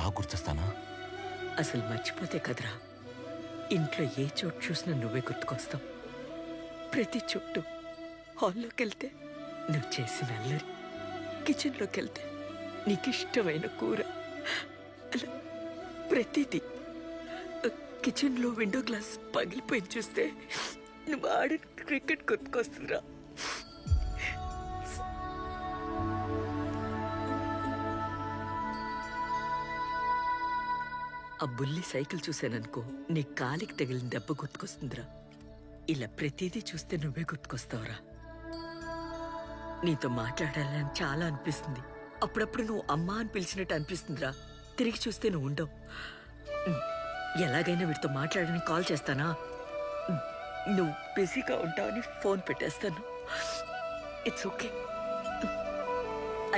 బాగా గుర్తొస్తానా? అసలు మర్చిపోతే కదరా. ఇంట్లో ఏ చోటు చూసినా నువ్వే గుర్తుకొస్తావు. ప్రతి చోటు హాల్లోకి వెళ్తే నువ్వు చేసిన అల్లరి కిచెన్లోకి వెళ్తే నీకు ఇష్టమైన కూర అలా ప్రతిదీ. కిచెన్లో విండో గ్లాస్ పగిలిపోయి చూస్తే నువ్వు ఆడిన క్రికెట్ గుర్తుకొస్తుందిరా. ఆ బుల్లి సైకిల్ చూశాననుకో నీ కాలికి తగిలిన దెబ్బ గుర్తుకొస్తుందిరా. ఇలా ప్రతిదీ చూస్తే నువ్వే గుర్తుకొస్తావురా. నీతో మాట్లాడాలని చాలా అనిపిస్తుంది. అప్పుడప్పుడు నువ్వు అమ్మా అని పిలిచినట్టు అనిపిస్తుందిరా. తిరిగి చూస్తే నువ్వు ఉండవు. ఎలాగైనా వీటితో మాట్లాడని కాల్ చేస్తానా? నువ్వు బిజీగా ఉంటావని ఫోన్ పెట్టేస్తాను. ఇట్స్ ఓకే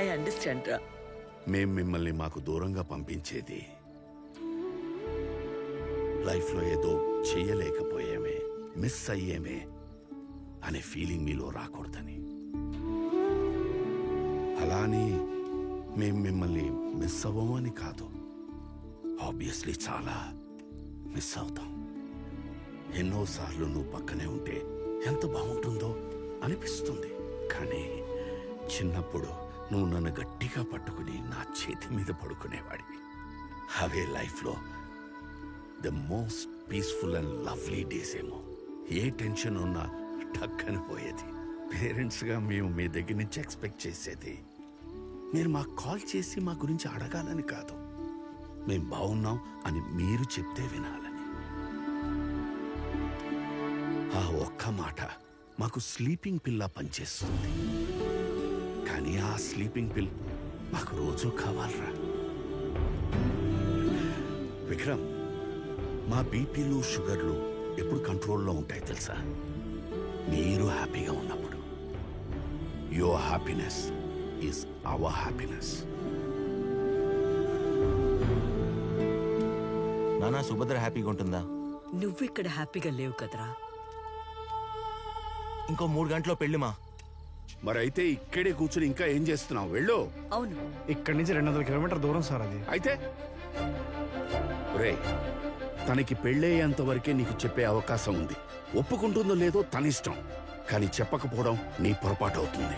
ఐ అండర్స్టాండ్ రా. మేం మిమ్మల్ని మాకు దూరంగా పంపించేది లైఫ్లో ఏదో చేయలేకపోయేమే మిస్ అయ్యేమే అనే ఫీలింగ్ మీలో రాకూడదని. అలా అని మేం మిమ్మల్ని మిస్ అవ్వమని కాదు ఆబ్వియస్లీ చాలా మిస్ అవుతాం. ఎన్నోసార్లు నువ్వు పక్కనే ఉంటే ఎంత బాగుంటుందో అనిపిస్తుంది. కానీ చిన్నప్పుడు నువ్వు నన్ను గట్టిగా పట్టుకుని నా చేతి మీద పడుకునేవాడివి. అవే లైఫ్లో the most peaceful and lovely days ఏమో. ఏ టెన్షన్ ఉన్నా టక్కని పోయేది. పేరెంట్స్గా మేము మీ దగ్గర నుంచి ఎక్స్పెక్ట్ చేసేది మీరు మాకు కాల్ చేసి మా గురించి అడగాలని కాదు. మేము బాగున్నాం అని మీరు చెప్తే వినాలని. ఆ ఒక్క మాట మాకు స్లీపింగ్ పిల్ల పనిచేస్తుంది. కానీ ఆ స్లీపింగ్ పిల్ మాకు రోజు కావాలరా. విక్రమ్ మా బీపీలు షుగర్లు ఎప్పుడు కంట్రోల్లో ఉంటాయి తెలుసా? మీరు హ్యాపీగా ఉన్నప్పుడు. Your happiness is our happiness నానా సుభద్ర హ్యాపీగా ఉంటుందా? నువ్వు ఇక్కడ హ్యాపీగా లేవు కదరా. ఇంకో మూడు గంటలో పెళ్ళిమా మరి అయితే ఇక్కడే కూర్చుని ఇంకా ఏం చేస్తున్నావు? వెళ్ళు. అవును. ఇక్కడి నుంచి రెండు వందల కిలోమీటర్ దూరం సార్ అది. అయితే. తనకి పెళ్ళయ్యేంత వరకే నీకు చెప్పే అవకాశం ఉంది. ఒప్పుకుంటుందో లేదో తనిష్టం. కానీ చెప్పకపోవడం నీ పొరపాటు అవుతుంది.